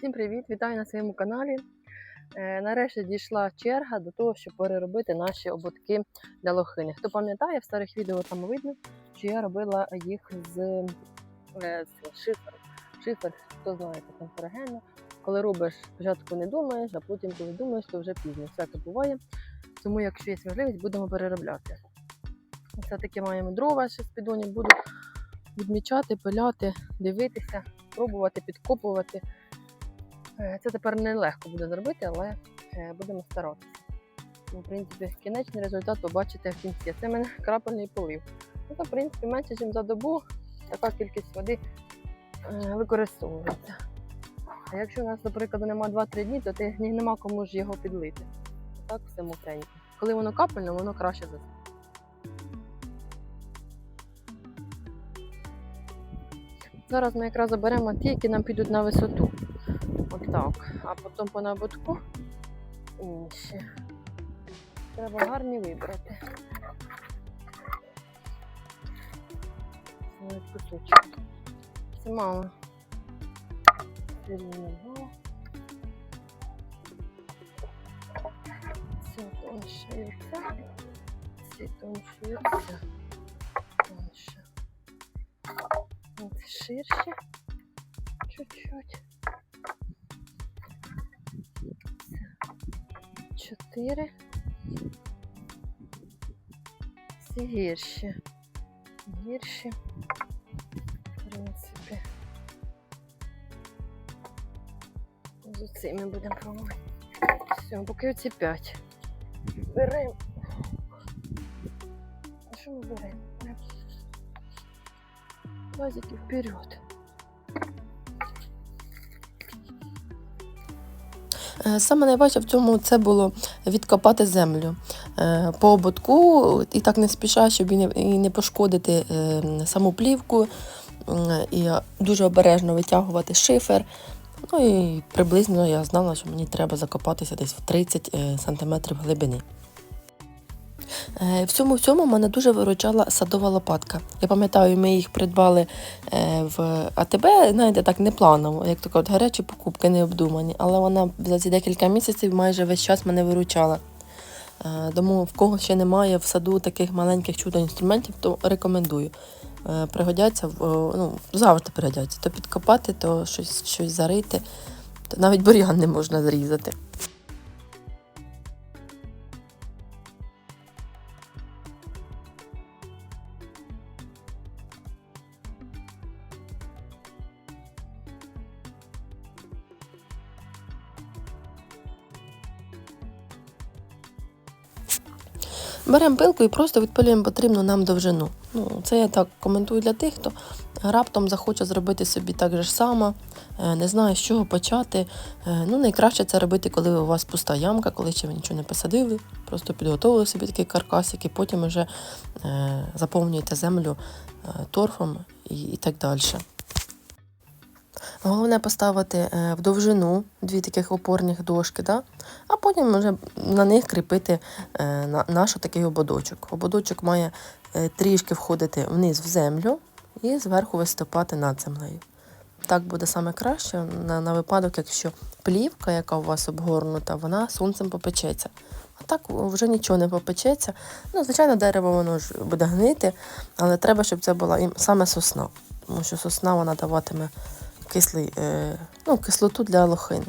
Всім привіт! Вітаю на своєму каналі. Е, нарешті дійшла черга до того, щоб переробити наші ободки для лохини. Хто пам'ятає, в старих відео там видно, що я робила їх з, е, з шиферу. Шифер, хто знає, це канцерогенно. Коли робиш, спочатку не думаєш, а потім, коли думаєш, то вже пізно. Всяке буває. Тому, якщо є можливість, будемо переробляти. Все-таки маємо дрова ще з підонів, буду відмічати, пиляти, дивитися, пробувати, підкопувати. Е, Це тепер нелегко буде зробити, але е, будемо старатися. Ну, В принципі, кінечний результат побачите в кінці. Це в мене крапельний полив. Ну, в принципі, менше, ніж за добу така кількість води е, використовується. А якщо у нас, до прикладу, нема 2-3 дні, то ти нема кому ж його підлити. Так, все мокренько. Коли воно капельне, воно краще засипає. Зараз ми якраз заберемо ті, які нам підуть на висоту. Отак. А потім по набутку інші. Треба гарні вибрати. Навіть кусочок. Це мало. Це тоншується. Ці тоншуються. Тонше. Ось ширше. Чуть-чуть. Чотири. Ці гірші. Гірші. В принципі. З цими будемо пробувати. Все, поки оці п'ять. Беремо. А що ми? Беремо Лазики вперед. Саме найважче в цьому це було відкопати землю е, по ободку і так не спіша, щоб і не, пошкодити е, саму плівку, і дуже обережно витягувати шифер. Ну і приблизно я знала, що мені треба закопатися десь в 30 см глибини. Е, В цьому всьому мене дуже виручала садова лопатка. Я пам'ятаю, ми їх придбали е, в АТБ, знаєте, так не планово, як то кажуть, гарячі покупки не обдумані. Але вона за ці декілька місяців майже весь час мене виручала. Е, Тому в кого ще немає в саду таких маленьких чудо інструментів, то рекомендую. Пригодяться, ну, завжди пригодяться. То підкопати, то щось, щось зарити, то навіть бур'ян не можна зрізати. Беремо пилку і просто відпилюємо потрібну нам довжину. Ну, це я так коментую для тих, хто раптом захоче зробити собі так же само, е, не знає, з чого почати. Е, Ну, найкраще це робити, коли у вас пуста ямка, коли ще ви нічого не посадили, просто підготовили собі такий каркасик і потім вже е, заповнюєте землю торфом і так далі. Головне поставити е, в довжину дві таких опорних дошки, да? а потім вже на них кріпити е, наш такий ободочок. Ободочок має е, трішки входити вниз в землю і зверху виступати над землею. Так буде саме краще на, на випадок, якщо плівка, яка у вас обгорнута, вона сонцем попечеться. А так вже нічого не попечеться. Ну, звичайно, дерево воно ж буде гнити, але треба, щоб це була саме сосна. Тому що сосна вона даватиме кислий, е, ну, кислоту для лохини.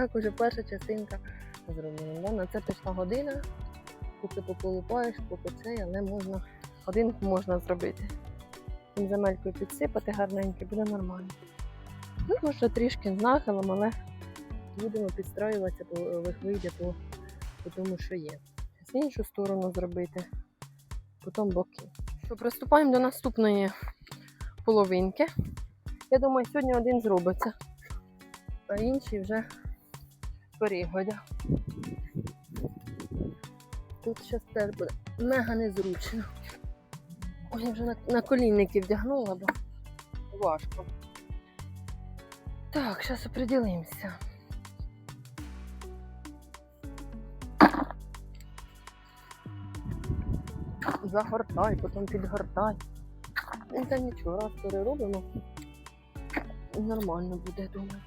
Так уже перша частинка зроблена. На це пішла година. Поки поколупаєш, поки це, але можна годинку можна зробити. Цим земелькою підсипати гарненько, буде нормально. Ну, може трішки з нахилом, але будемо підстраюватися, по як вийде по, по тому, що є. З іншу сторону зробити, потім боки. Що, приступаємо до наступної половинки. Я думаю, сьогодні один зробиться. а інші вже перегодя. Тут зараз теж буде мега незручно. Ой, я вже на, на колінники вдягнула, бо важко. Так, зараз оприділимося. Загортай, потім підгортай. Ну, Та нічого, раз переробимо. Нормально буде, думаю.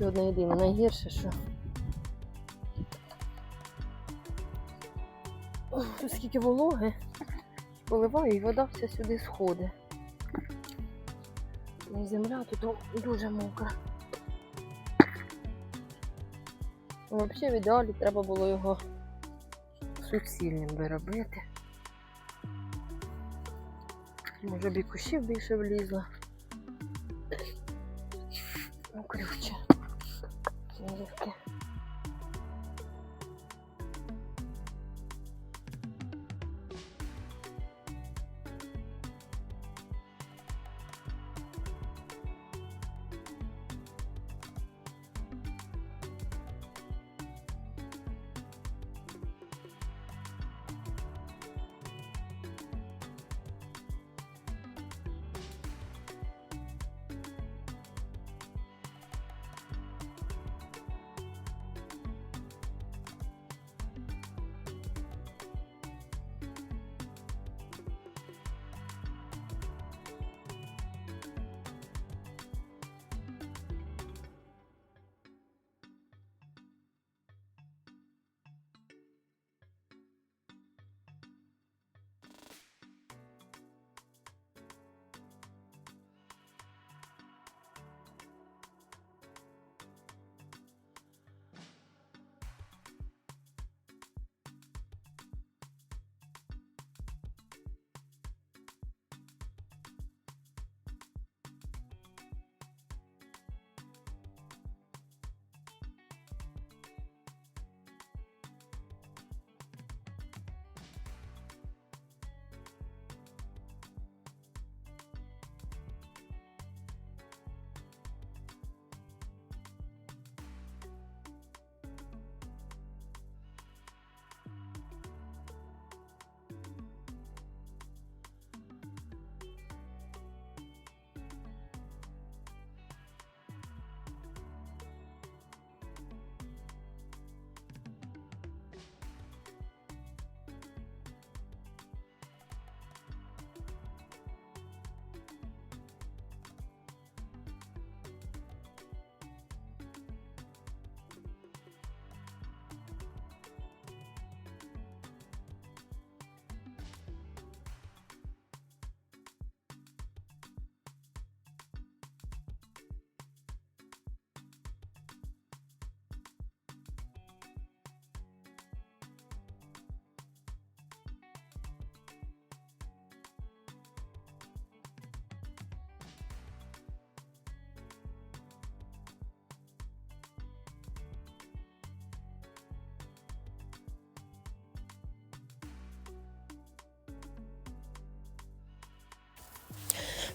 Це одне єдине найгірше, що. Ох, тут скільки вологи. Поливаю і вода вся сюди сходить. І земля тут дуже мокра. Взагалі в ідеалі треба було його суцільним виробити. Може б і кущів більше влізло.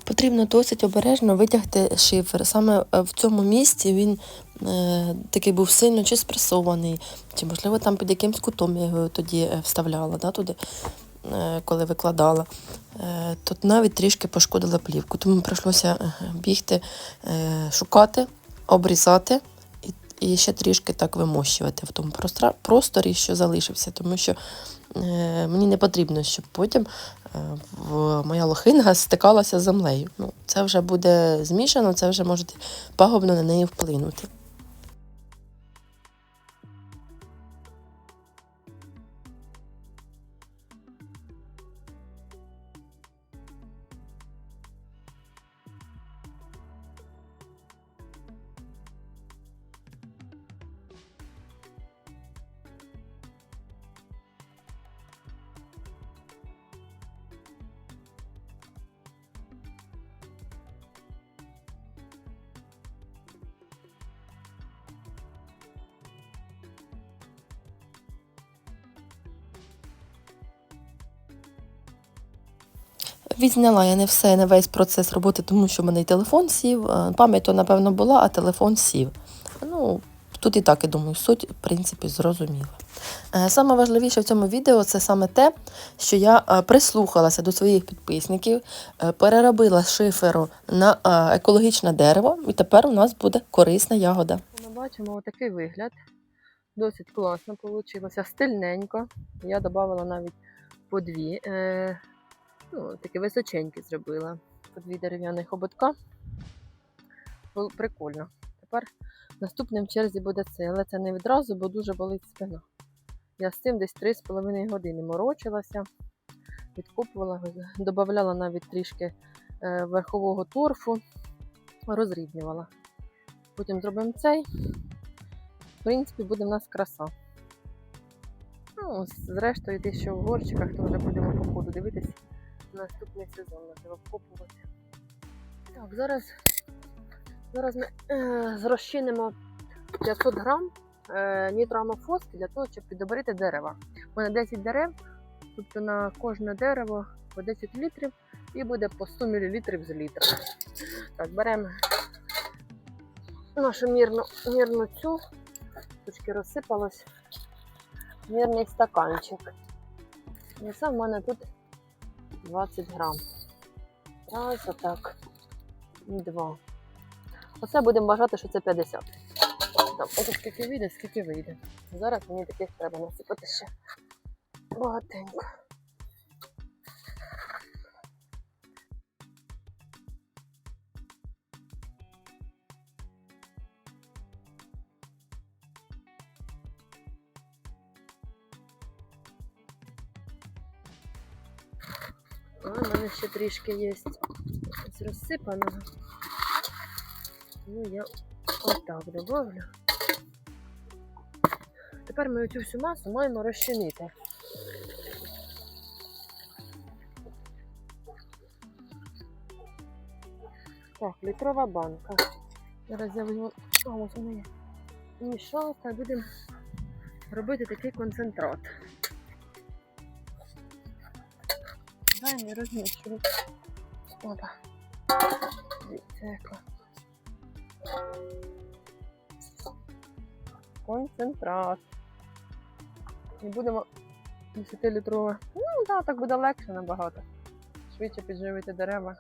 Потрібно досить обережно витягти шифер. Саме е, в цьому місці він е, такий був сильно чи спресований, чи, можливо, там під якимсь кутом я його тоді е, вставляла да, туди, е, коли викладала. Е, тут навіть трішки пошкодила плівку, тому прийшлося е, бігти, е, шукати, обрізати. І, ще трішки так вимощувати в тому просторі, що залишився, тому що е, мені не потрібно, щоб потім е, моя лохинга стикалася з землею. Ну, це вже буде змішано, це вже може пагубно на неї вплинути. Відзняла я не все, не весь процес роботи, тому що в мене і телефон сів. Е, Пам'ять то, напевно, була, а телефон сів. Ну, тут і так, я думаю, суть, в принципі, зрозуміла. Е, Саме важливіше в цьому відео це саме те, що я е, прислухалася до своїх підписників, переробила шиферу на екологічне дерево, і тепер у нас буде корисна ягода. Ми бачимо отакий вигляд. Досить класно вийшло, стильненько. Я додавала навіть по дві. Ну, такі височенькі зробила. По дві дерев'яних ободка. Бу- Прикольно. Тепер наступним в черзі буде це, але це не відразу, бо дуже болить спина. Я з цим десь 3,5 години морочилася, відкопувала, додавала навіть трішки е, верхового торфу, розрівнювала. Потім зробимо цей. В принципі, буде в нас краса. Ну, зрештою, йти ще в горщиках, то вже будемо по ходу дивитись наступний сезон, можливо, вкопувати. Так, зараз, зараз ми е, зрозчинимо 500 грам е, нітроамофоски для того, щоб підобрити дерева. У мене 10 дерев, тобто на кожне дерево по 10 літрів і буде по 100 мл з літра. Так, беремо нашу мірну, мірну цю, трошки розсипалось, мірний стаканчик. І це в мене тут 20 грам. Раз, отак. І два. Оце будемо вважати, що це 50. Там, ось скільки вийде, скільки вийде. Зараз мені таких треба насипати ще багатенько. Ще трішки є ось розсипаного. Ну, я отак добавлю. Тепер ми цю всю масу маємо розчинити. Так, літрова банка. Зараз я візьму. Мішалка, будемо робити такий концентрат. Дай не розміщую. Опа. Концентрат. І будемо 10-літрове. Ну, так, так буде легше набагато. Швидше підживити дерева.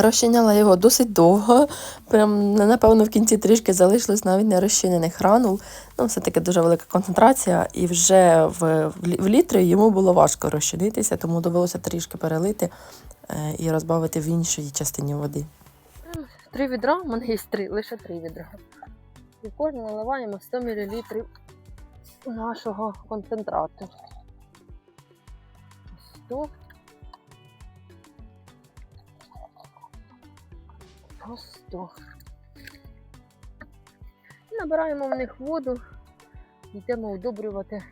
Розчиняла його досить довго. Прям, напевно, в кінці трішки залишилось навіть не розчинених гранул. Ну, все-таки дуже велика концентрація, і вже в, в в літрі йому було важко розчинитися, тому довелося трішки перелити е, і розбавити в іншій частині води. Три відра, у мене є три, лише три відра. І в кожне наливаємо 100 мл нашого концентрату. 100. По 100. І набираємо в них воду, йдемо удобрювати.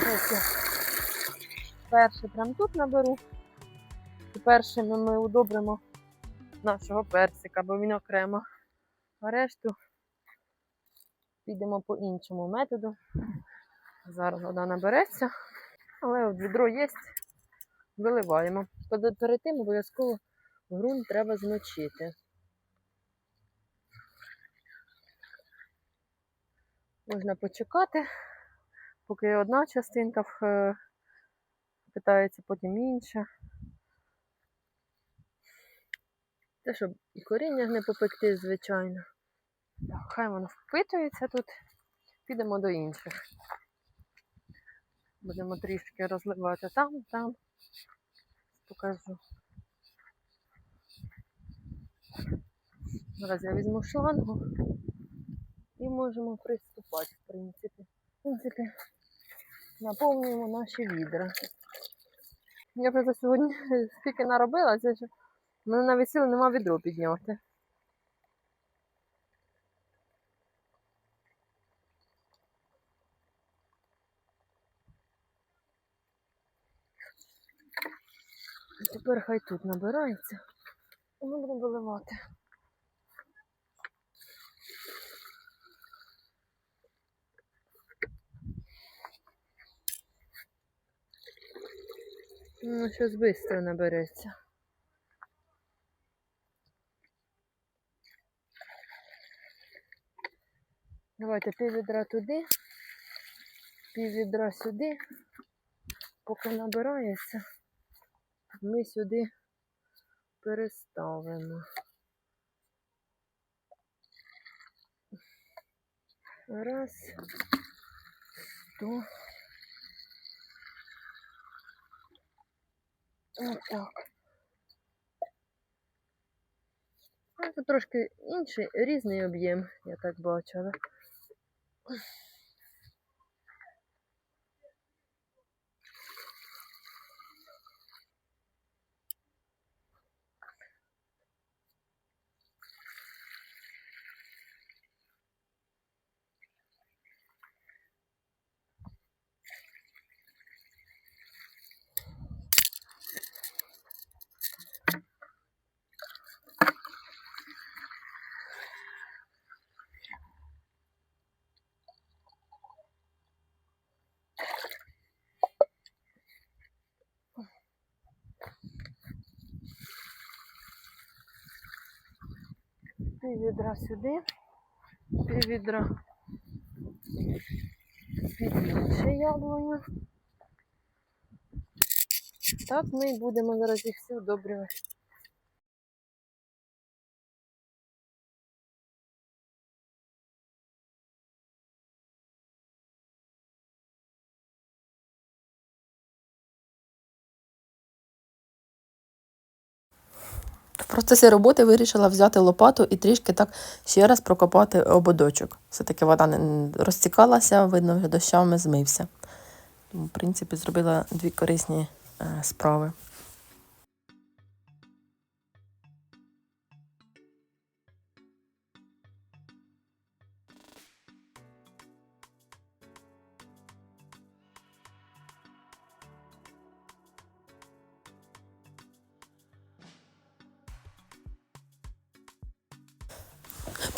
Ось перше прямо тут наберу. І першими ми удобримо нашого персика, бо він окремо. А решту підемо по іншому методу. Зараз вода набереться, але от відро є, виливаємо. Перед- тим обов'язково ґрунт треба змочити. Можна почекати, поки одна частинка в- питається, потім інша. Те, щоб і коріння не попекти, звичайно. Хай воно впитується тут. Підемо до інших. Будемо трішки розливати там, там. Покажу. Зараз я візьму шлангу і можемо приступати, в принципі. В принципі, наповнюємо наші відра. Я за сьогодні скільки наробила, ж мене навіть сили нема відро підняти. тепер хай тут набирається. І ми будемо виливати. Ну, щось швидко набереться. Давайте пів відра туди, пів відра сюди, поки набирається ми сюди переставимо. Раз. Сто. Отак. А Це трошки інший, різний об'єм, я так бачила. Пів відра сюди, пів відра під інше яблуню. Так ми будемо зараз їх всі удобрювати. Процесі роботи вирішила взяти лопату і трішки так ще раз прокопати ободочок. Все-таки вода не розтікалася, видно, вже дощами змився. В принципі, зробила дві корисні е, справи.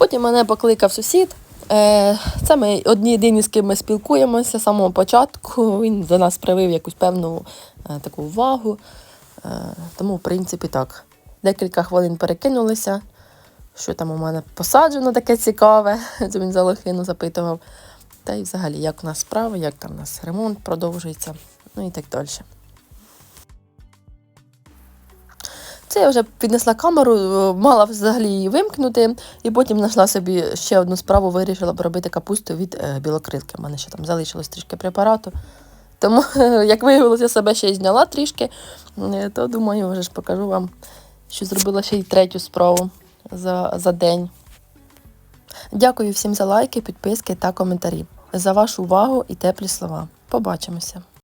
Потім мене покликав сусід. Е, Це ми одні єдині, з ким ми спілкуємося з самого початку. Він до нас привив якусь певну е, таку увагу. Е, Тому, в принципі, так. Декілька хвилин перекинулися. Що там у мене посаджено таке цікаве, це він за лохину запитував. Та й взагалі, як у нас справи, як там у нас ремонт продовжується, ну і так далі. Це я вже піднесла камеру, е, мала взагалі її вимкнути, і потім знайшла собі ще одну справу, вирішила поробити капусту від е, білокрилки. У мене ще там залишилось трішки препарату. Тому, як виявилося, себе ще й зняла трішки, е, то думаю, вже ж покажу вам, що зробила ще й третю справу за, за день. Дякую всім за лайки, підписки та коментарі, за вашу увагу і теплі слова. Побачимося!